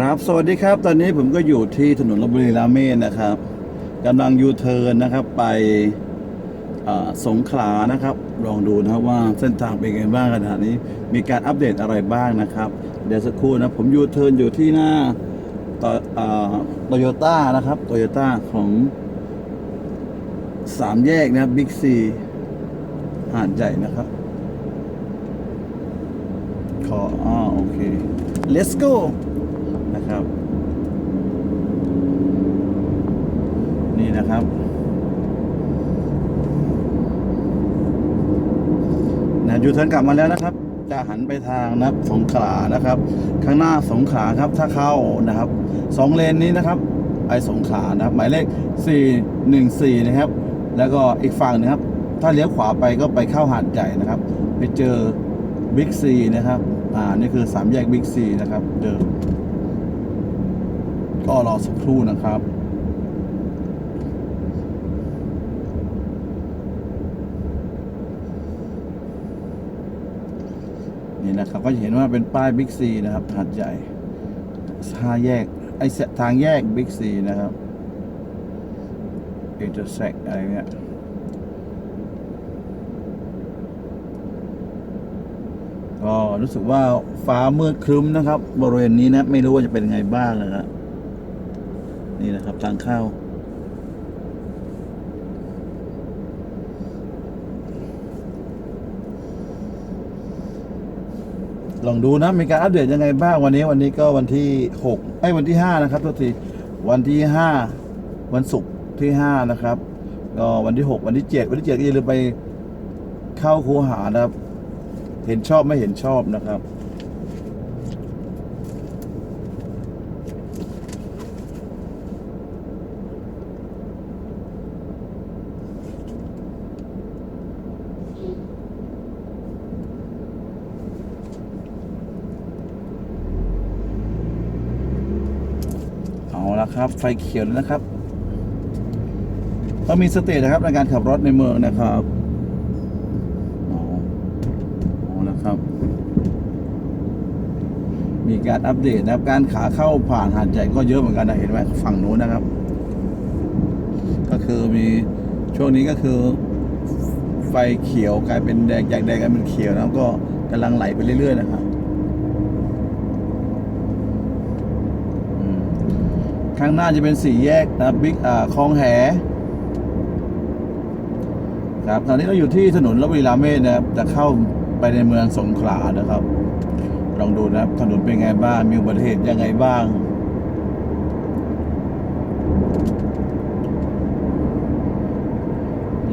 ครับสวัสดีครับ ตอนนี้ผมก็อยู่ที่ถนนลพบุรีราเมศนะครับกำลังยูเทิร์นนะครับไปสงขลานะครับ ลองดูนะครับว่าเส้นทางเป็นไงบ้างขณะนี้ มีการอัปเดตอะไรบ้างนะครับ เดี๋ยวสักครู่นะผมยูเทิร์นอยู่ที่หน้าโตโยต้านะครับโตโยต้าของสามแยกนะบิ๊กซีหาดใหญ่นะครับ ขออ่าโอเค let's go นะครับ นี่นะครับ นะยูเทิร์นกลับมาแล้วนะครับ จะหันไปทางนะครับสงขลานะครับ ข้างหน้าสงขลาครับถ้าเข้านะครับสองเลนนี้นะครับ ไปสงขลานะครับ หมายเลข 414 นะครับ แล้วก็อีกฝั่งนะครับ ถ้าเลี้ยวขวาไปก็ไปเข้าหาดใหญ่นะครับ ไปเจอบิ๊กซีนะครับ อ่า นี่คือสามแยกบิ๊กซีนะครับ เดิม ก็รอสักครู่นะครับนี่นะครับก็จะเห็นว่าเป็นป้ายบิ๊กซีนะครับหาดใหญ่ห้าแยกไอ้ทางแยกบิ๊กซีนะครับ intersect อะไรเนี่ยก็รู้สึกว่าฟ้ามืดครึ้มนะครับ บริเวณนี้นะ ไม่รู้ว่าจะเป็นไงบ้างนะครับ นี่นะครับทางเข้าลองดูนะมีการอัปเดตยังไงบ้างวันนี้วันนี้ก็วันที่หกไอ้วันที่ห้านะครับทุกทีวันที่ห้าวันศุกร์ที่ห้านะครับ ก็วันที่หกวันที่เจ็ดวันที่เจ็ดก็อย่าลืมไปเข้าคูหานะครับ เห็นชอบไม่เห็นชอบนะครับ เอาละครับ ไฟเขียวนะครับต้องมีสตินะครับในการขับรถในเมืองนะครับอ๋อเอาละครับ มีการอัปเดตนะครับ การขาเข้าผ่านหาดใหญ่ก็เยอะเหมือนกันนะเห็นไหมฝั่งนู้นนะครับ ก็คือมีช่วงนี้ก็คือ ไฟเขียวกลายเป็นแดงจากแดงกลายเป็นเขียวแล้วก็กำลังไหลไปเรื่อยๆนะครับอืม ข้างหน้าจะเป็นสี่แยกนะบิ๊กอ่าคลองแหครับตอนนี้เราอยู่ที่ถนนลพบุรีราเมศนะครับจะเข้าไปในเมืองสงขลานะครับ ลองดูนะครับถนนเป็นไงบ้างมีอุบัติเหตุยังไงบ้าง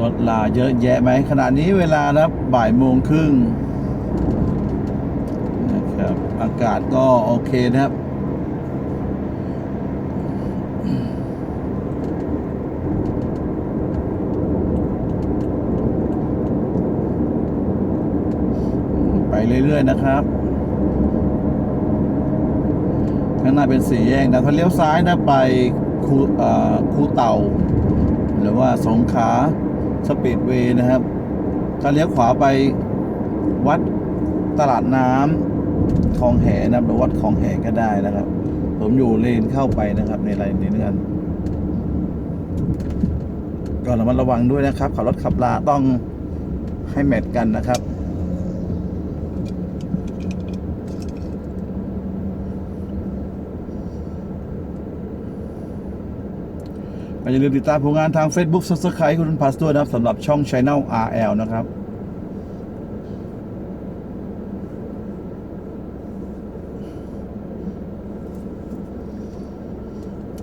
รถลาเยอะแยะไหมขณะนี้เวลานะครับบ่ายโมงครึ่งนะครับอากาศก็โอเคนะครับ ไป เรื่อย ๆ นะครับข้างหน้าเป็นสี่แยกนะถ้าเลี้ยวซ้ายนะไปคูเอ่อคูเต่า หรือว่าสงขาสปีดเวย์นะครับ ถ้าเลี้ยวขวาไปวัดตลาดน้ำคลองแหนะครับหรือวัดคลองแหก็ได้นะครับ ผมอยู่เลนเข้าไปนะครับ ในไรนี้กันก็ระมัดระวังด้วยนะครับ ขับรถขับลาต้องให้แมทกันนะครับ ก็ อย่าลืมติดตามผลงานทาง Facebook Subscribe คุณพัสด้วยนะครับสำหรับช่อง Channel RL นะครับ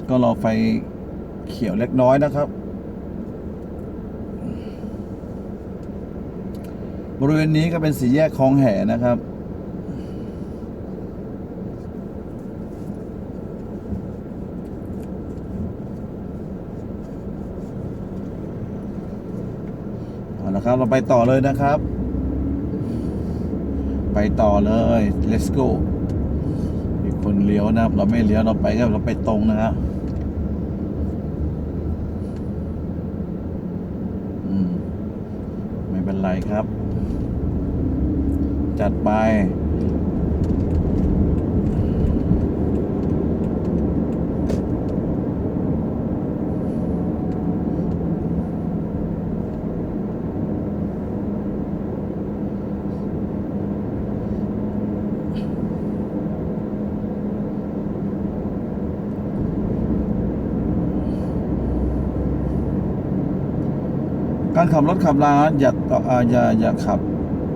ก็รอไฟเขียวเล็กน้อยนะครับ บริเวณนี้ก็เป็นสี่แยกคลองแห่นะครับ เอาละครับ เราไปต่อเลยนะครับ ไปต่อเลย let's go มีคนเลี้ยวนะครับ เราไม่เลี้ยวเราไปก็เราไปตรงนะครับไม่เป็นไรครับ จัดไป การขับรถขับราอย่าอาอย่าอย่าขับ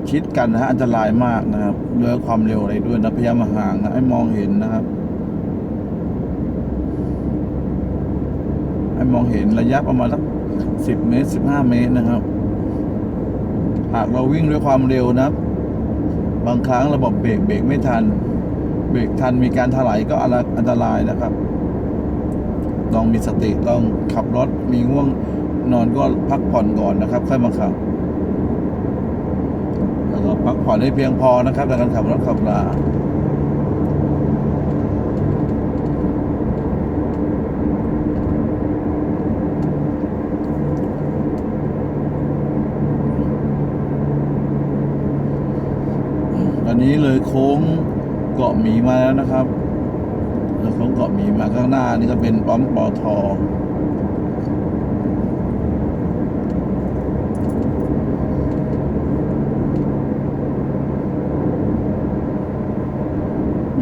ชิดกันนะฮะอันตรายมากนะครับด้วยความเร็วอะไรด้วยนะพยายามห่างนะให้มองเห็นนะครับให้มองเห็นระยะประมาณสักสิบเมตรสิบห้าเมตรนะครับ หากเราวิ่งด้วยความเร็วนะบางครั้งระบบเบรกเบรกไม่ทัน เบรกทันมีการถลายก็อันตรายนะครับลองมีสติลองขับรถมีง่วง นอนก็พักผ่อนก่อนนะครับค่อยมาขับแล้วก็พักผ่อนให้เพียงพอนะครับในการขับรถขับราตอนนี้เลยโค้งเกาะหมีมาแล้วนะครับเลยโค้งเกาะหมีมาข้างหน้านี่ก็เป็นปั๊มปอทอ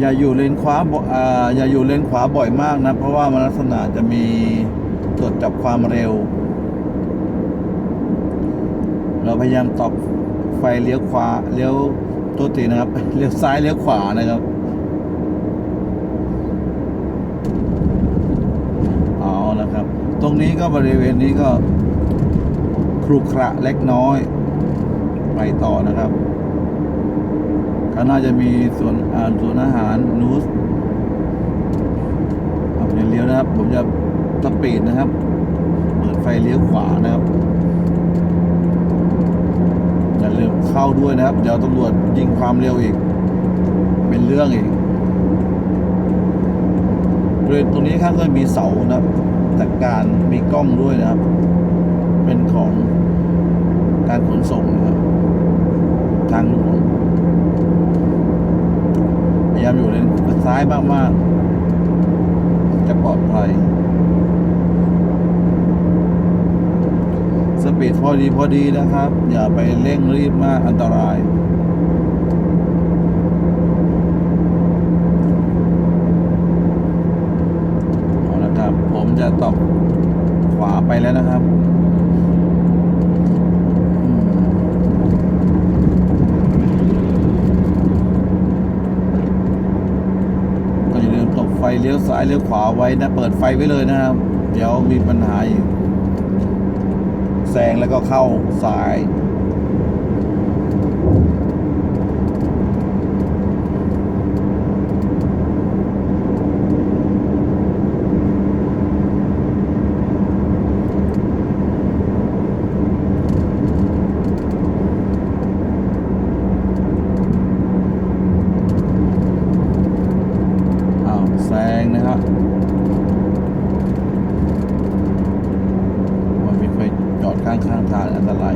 อย่าอยู่เลนขวาบ่อ่าอย่าอยู่เลนขวาบ่อยมากนะ เพราะว่ามันลักษณะจะมีตรวจจับความเร็ว เราพยายามตอบไฟเลี้ยวขวาเลี้ยวตัวตีนะครับเลี้ยวซ้ายเลี้ยวขวานะครับเอาละครับ ตรงนี้ก็บริเวณนี้ก็ครุขระเล็กน้อย ไปต่อนะครับ ก็น่าจะมีส่วนอ่าส่วนอาหารนูสเอาอย่าเลี้ยวนะครับ ผมจะสปีดนะครับ เปิดไฟเลี้ยวขวานะครับอย่าลืมเข้าด้วยนะครับ เดี๋ยวตำรวจยิงความเร็วอีก เป็นเรื่องอีกบริเวณตรงนี้ข้างก็มีเสานะครับจัดการมีกล้องด้วยนะครับ เป็นของการขนส่งนะครับ ทางหลวง ยายามอยู่เลนซ้ายมากๆ จะปลอดภัย สปีดพอดีพอดีนะครับ อย่าไปเร่งรีบมากอันตราย เอาละครับ ผมจะตอบขวาไปแล้วนะครับอืม ก็อย่าลืมตบไฟ เลี้ยวซ้ายเลี้ยวขวาไว้นะ เปิดไฟไว้เลยนะครับ เดี๋ยวมีปัญหาอีกแซงแล้วก็เข้าสาย อ้าวแซงนะครับมันมีไฟจอด ข้างข้างทางอันตราย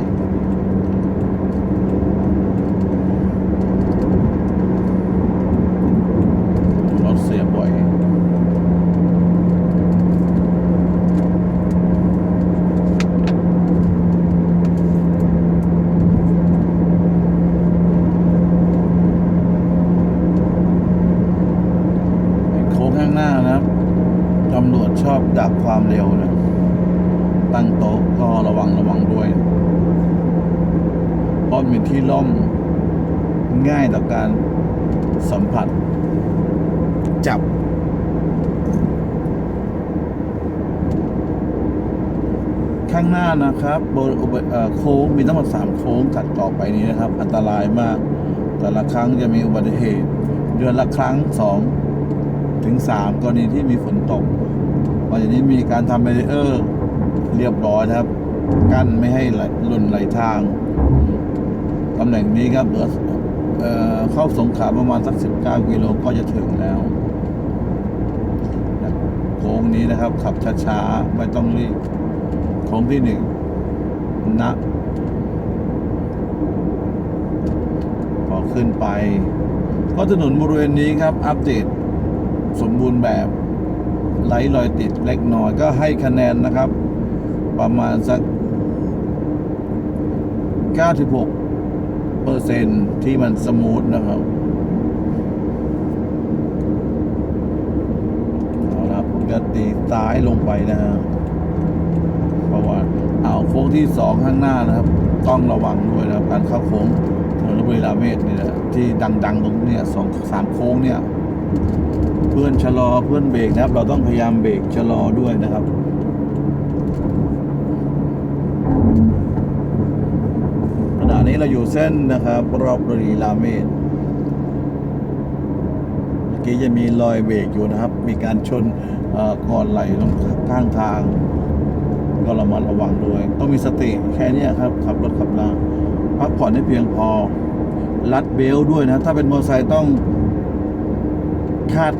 รถเสียบ่อย โค้งข้างหน้านะครับตำรวจชอบดักความเร็วนะตั้งโต๊ะก็ระวังระวังด้วย เพราะมีที่ล่อมง่ายต่อการสัมผัส จับ ข้างหน้านะครับบนโค้งมีทั้งหมดสามโค้งถัดต่อไปนี้นะครับ อันตรายมาก แต่ละครั้งจะมีอุบัติเหตุ เดือนละครั้งสองถึงสามกรณีที่มีฝนตกหลังจากนี้มีการทำเบรเออร์เรียบร้อยนะครับ กั้นไม่ให้ไหลหล่นไหลทางตำแหน่งนี้ครับเดืออเข้าสงขาประมาณสักสิบเก้ากิโลก็จะถึงแล้ว ค้งนี้นะครับ ขับช้าๆ ไม่ต้องรีบ โค้งที่หนึ่งนะพอขึ้นไปเพราะถนนบริเวณนี้ครับ อัปเดต สมบูรณ์แบบไร้รอยติดเล็กน้อยก็ให้คะแนนนะครับ ประมาณสัก 96เปอร์เซ็นที่มันสมูทนะครับเอาละผมจะตี ซ้ายลงไปนะฮะเพราะว่าเอาโค้งที่สองข้างหน้านะครับ ต้องระวังด้วยนะครับการเข้าโค้งถนนบุรีรัมย์เมตรนี่แหละที่ดัง ๆ ตรงเนี้ยสองสามโค้งเนี่ย เพื่อนชะลอเพื่อนเบรกนะครับ เราต้องพยายามเบรกชะลอด้วยนะครับขณะนี้เราอยู่เส้นนะครับ รอบบุรีรัมย์เมตรเมื่อกี้จะมีรอยเบรกอยู่นะครับ มีการชน ก่อนไหลลงข้างทาง ก็ระมัดระวังด้วย ต้องมีสติแค่นี้ครับ ขับรถขับลาพักผ่อนให้เพียงพอ รัดเบลต์ด้วยนะ ถ้าเป็นมอเตอร์ไซค์ต้องคาด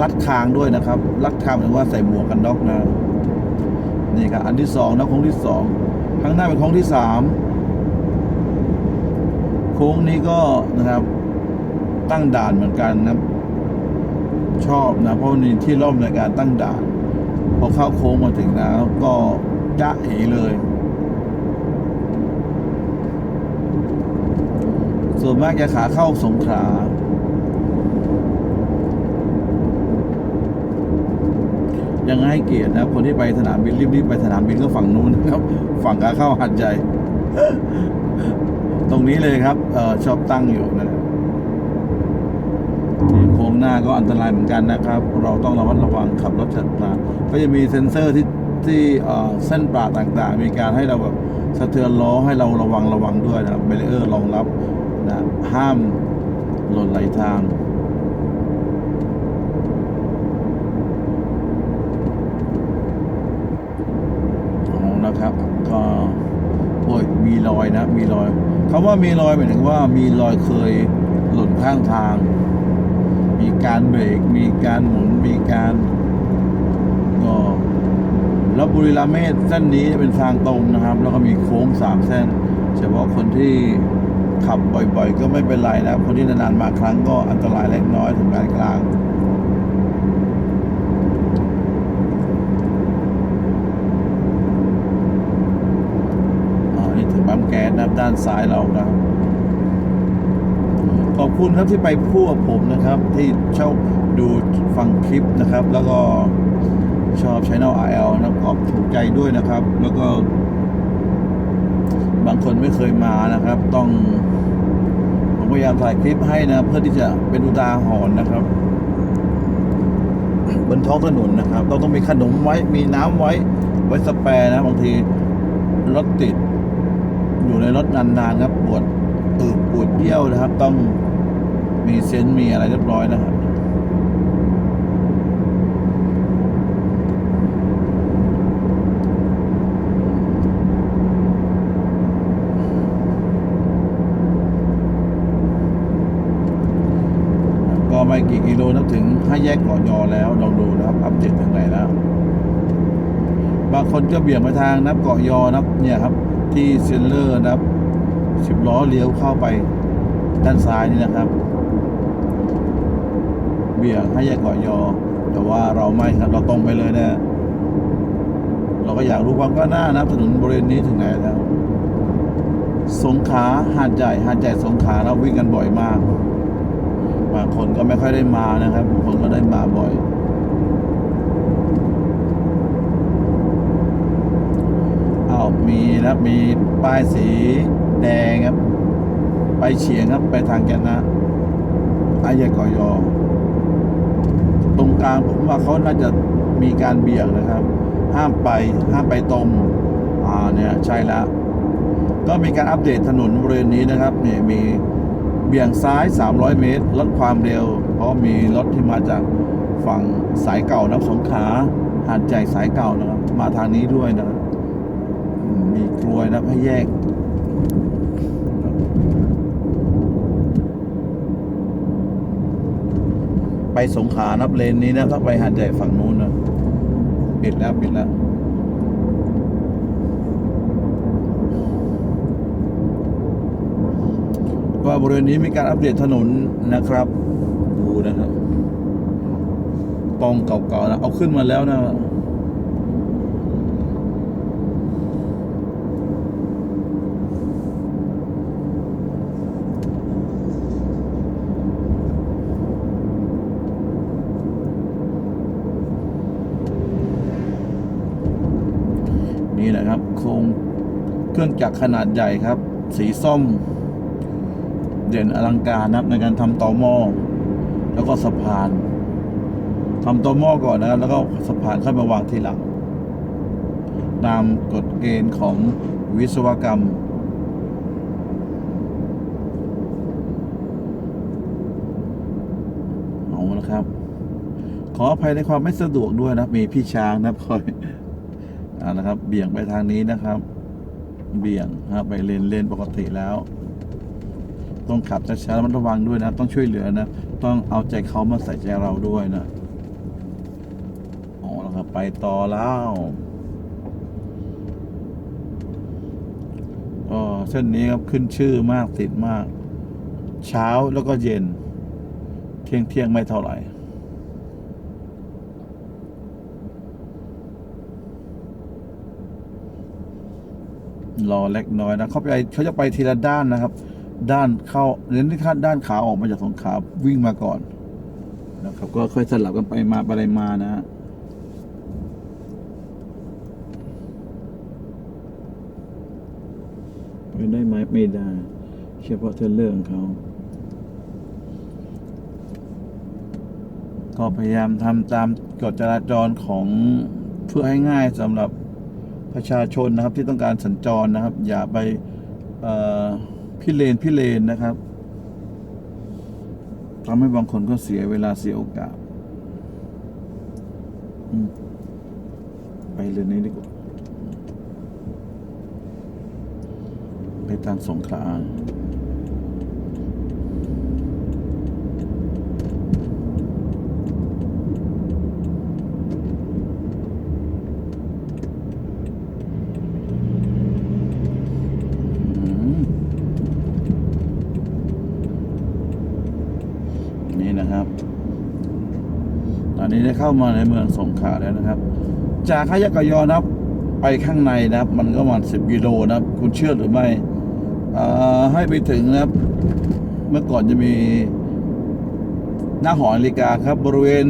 รัดคางด้วยนะครับ รัดคางหมายว่าใส่หมวกกันน็อกนะนี่ครับอันที่สองนะโค้งที่สองข้างหน้าเป็นโค้งที่สามโค้งนี้ก็นะครับ ตั้งด่านเหมือนกันนะ ชอบนะ เพราะมันมีที่ร่มในการตั้งด่านพอเข้าโค้งมาถึงแล้วก็จะเอเลย ส่วนมากจะขาเข้าสงขลายังให้เกียรตินะคนที่ไปสนามบินรีบๆไปสนามบินก็ฝั่งนู้นนะครับ ฝั่งขาเข้าหัดใหญ่ตรงนี้เลยครับ เออชอบตั้งอยู่นะนี่โค้ง หน้าก็อันตรายเหมือนกันนะครับ เราต้องระมัดระวังขับรถจัดมาก็จะมีเซ็นเซอร์ที่ที่เส้นปลาต่างๆ มีการให้เราแบบสะเทือนล้อให้เราระวังระวังด้วยนะเบรเออร์รองรับนะห้ามหล่นไหลทางนะครับก็โอ้ยมีรอยนะ มีรอยคำว่ามีรอยหมายถึงว่ามีรอยเคยหล่นข้างทาง มีการเบรก มีการหมุน มีการก็แล้วบุรีรัมย์เมตรเส้นนี้เป็นทางตรงนะครับ แล้วก็มีโค้งสามเส้น เฉพาะคนที่ขับบ่อยๆ ก็ไม่เป็นไรนะคนที่นานๆมาครั้งก็อันตรายเล็กน้อยถึงกลางกลางอ่านี่ถึงปั๊มแก๊สนับด้านซ้ายเรานะครับ ขอบคุณครับที่ไปพูดกับผมนะครับ ที่ชอบดูฟังคลิปนะครับ แล้วก็ชอบ Channel RL นะครับขอบถูกใจด้วยนะครับ แล้วก็ บางคนไม่เคยมานะครับ ต้องผมพยายามถ่ายคลิปให้นะ เพื่อที่จะเป็นอุทาหรณ์นะครับ บนท้องถนนนะครับต้องต้องมีขนมไว้มีน้ำไว้ ไว้สแปร์นะบางทีรถติด อยู่ในรถนานๆครับปวด ปวดเยี่ยวนะครับ ต้องมีเซนต์มีอะไรเรียบร้อยนะครับก็ไม่กี่กิโลนับถึงห้าแยกเกาะยอแล้วลองดูนะครับ อัปเดตถึงไหนแล้ว บางคนก็เบี่ยงไปทางนับเกาะยอนับเนี่ยครับ ที่เซนเลอร์นับ สิบล้อเลี้ยวเข้าไปด้านซ้ายนี่นะครับ เบี่ยงให้แยกเกาะยอ แต่ว่าเราไม่ครับ เราตรงไปเลยนะเราก็อยากรู้ความก้าวหน้านะถนนบริเวณนี้ถึงไหนแล้ว สงขาหาดใหญ่หาดใหญ่สงขาเราวิ่งกันบ่อยมากบางคนก็ไม่ค่อยได้มานะครับบางคนก็ได้มาบ่อยเอามีนะครับมีป้ายสี แดงครับ ไปเฉียงครับไปทางแกนนะอายกอยอ ตรงกลางผมว่าเขาน่าจะมีการเบี่ยงนะครับ ห้ามไปห้ามไปตรง อ่าเนี่ยใช่แล้วก็มีการอัปเดตถนนบริเวณนี้นะครับเนี่ยมีเบี่ยงซ้าย 300 เมตร ลดความเร็ว เพราะมีรถที่มาจากฝั่งสายเก่านะสงขาหาดใหญ่สายเก่านะครับ มาทางนี้ด้วยนะครับมีกลวยนะให้แยก ไปสงขานับเลนนี้นะถ้าไปหาดใหญ่ฝั่งนู้นนะปิดแล้วปิดแล้วว่าบริเวณนี้มีการอัปเดตถนนนะครับ ดูนะครับตองเก่าๆนะเอาขึ้นมาแล้วนะ นี่แหละครับ โครง เครื่องจักรขนาดใหญ่ครับ สีส้ม เด่นอลังการนะครับในการทำต่อหม้อแล้วก็สะพานทำต่อหม้อก่อนนะครับ แล้วก็สะพานค่อยมาวางทีหลัง ตามกฎเกณฑ์ของวิศวกรรมเอาละครับ ขออภัยในความไม่สะดวกด้วยนะมีพี่ช้างนะครับคอยอ่านะครับ เบี่ยงไปทางนี้นะครับ เบี่ยงนะครับไปเลนเลนปกติแล้ว ต้องขับช้าๆระมัดระวังด้วยนะ ต้องช่วยเหลือนะ ต้องเอาใจเขามาใส่ใจเราด้วยนะเอาละครับไปต่อแล้วก็เส้นนี้ครับขึ้นชื่อมากติดมาก เช้าแล้วก็เย็น เที่ยงเที่ยงไม่เท่าไหร่ รอเล็กน้อยนะเขาไปเขาจะไปทีละด้านนะครับ ด้านเข้าเน้นที่ขั้นด้านขาออกมาจากสงขาวิ่งมาก่อนนะครับ ก็ค่อยสลับกันไปมาไปมานะฮะไปได้ไหมไม่ได้เฉพาะเทรลเลอร์ของเขาก็พยายามทำตามกฎจราจรของเพื่อให้ง่ายสำหรับ ประชาชนนะครับที่ต้องการสัญจรนะครับ อย่าไปเอ่อพิเลนพิเลนนะครับทำให้บางคนก็เสียเวลาเสียโอกาสไปเรื่องนี้ดีกว่าไปทางสงขลา อืมนี่นะครับ ตอ นนี้ได้เข้ามาในเมืองสงขลาแล้วนะครับ จากขยะกยอนะครับ ไปข้างในนะครับ มันก็ประมาณสิบกิโลนะครับ คุณเชื่อหรือไม่ให้ไปถึงนะครับ เมื่อก่อนจะมีหน้าหอนาฬิกาครับ บริเวณ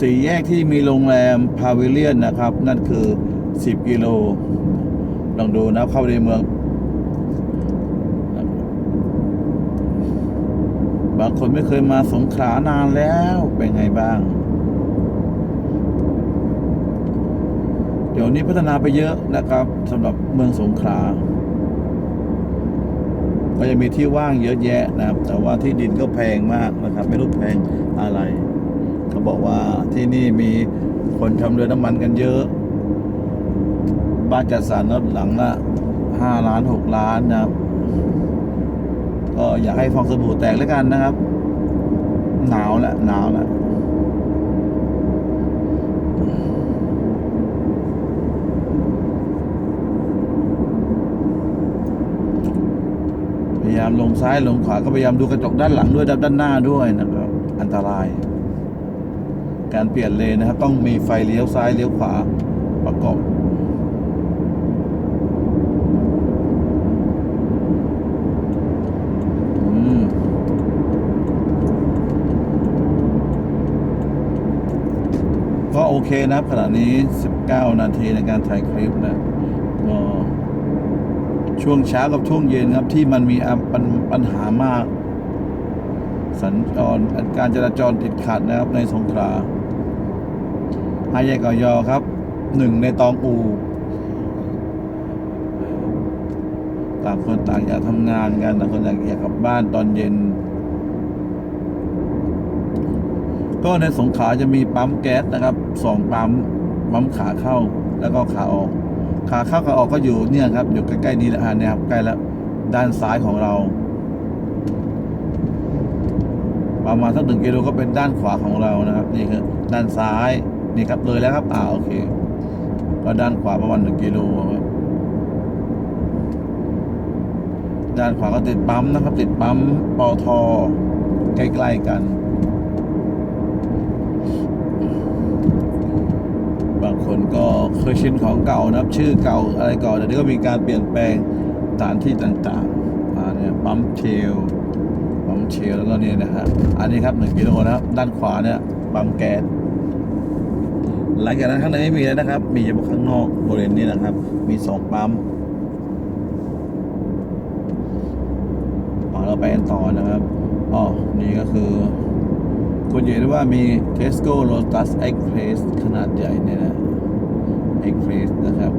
สี่แยกที่มีโรงแรมพาวิเลียนนะครับ นั่นคือสิบกิโล ลองดูนะครับเข้าในเมือง บางคนไม่เคยมาสงขลานานแล้วเป็นไงบ้าง เดี๋ยวนี้พัฒนาไปเยอะนะครับสำหรับเมืองสงขลาก็จะมีที่ว่างเยอะแยะนะครับ แต่ว่าที่ดินก็แพงมากนะครับ ไม่รู้แพงอะไรเขาบอกว่าที่นี่มีคนทำเรือน้ำมันกันเยอะ บ้านจัดสรรหลังละห้าล้านหกล้านนะครับ ก็อยากให้ฟองสบู่แตกแล้วกันนะครับ หนาวแหละหนาวแหละายามลงซ้ายลงขวาก็พยายามดูกระจกด้านหลังด้วยด้านหน้าด้วยนะครับ อันตราย การเปลี่ยนเลนนะครับ ต้องมีไฟเลี้ยวซ้ายเลี้ยวขวาประกอบก็โอเคนะครับขณะนี้ 19 นาทีในการถ่ายคลิปนะ ช่วงเช้ากับช่วงเย็นครับ ที่มันมีปัญปัญหามาก สัญจรการจราจรติดขัดนะครับในสงขลาอาแยกอยอครับหนึ่งในตองอูต่างคนต่างอยากทำงานกันต่างคนต่างอยากกลับบ้านตอนเย็น ก็ในสงขลาจะมีปั๊มแก๊สนะครับสองปั๊มปั๊มขาเข้าแล้วก็ขาออก ขาเข้าขาออกก็อยู่เนี่ยครับ อยู่ใกล้ๆนี้แหละนี่ครับใกล้แล้วด้านซ้ายของเรา ประมาณสักหนึ่งกิโลก็เป็นด้านขวาของเรานะครับ นี่คือด้านซ้ายนี่ครับเลยแล้วครับอ่าโอเค ก็ด้านขวาประมาณหนึ่งกิโลครับด้านขวาก็ติดปั๊มนะครับ ติดปั๊มปอทใกล้ ๆ กัน บางคนก็ เคยชินของเก่านะครับชื่อเก่าอะไรก่อนแต่นี้ก็มีการเปลี่ยนแปลงสถานที่ต่างๆอ่าเนี่ยปั๊มเชลปั๊มเชลแล้วก็เนี่ยนะฮะอันนี้ครับหนึ่งกิโลนะครับด้านขวาเนี่ยปั๊มแก๊สหลังจากนั้นข้างในไม่มีแล้วนะครับ มีเฉพาะข้างนอกบริเวณนี้นะครับ มีสองปั๊มอ๋อเราไปกันต่อนะครับอ๋อนี่ก็คือคุณเห็นว่ามี Tesco Lotus Express ขนาดใหญ่เนี่ยนะ Express นะครับ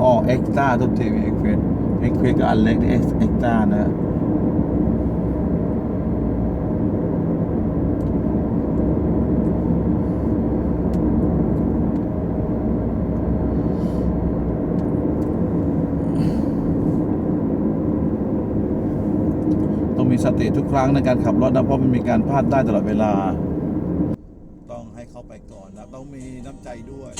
อ๋อ Extra ทุกทีมี Express Express ก็อันเล็กนี่ Ex- Extra นะต้องมีสติทุกครั้งในการขับรถนะเพราะมันมีการพลาดได้ตลอดเวลา ต้องมีน้ำใจด้วย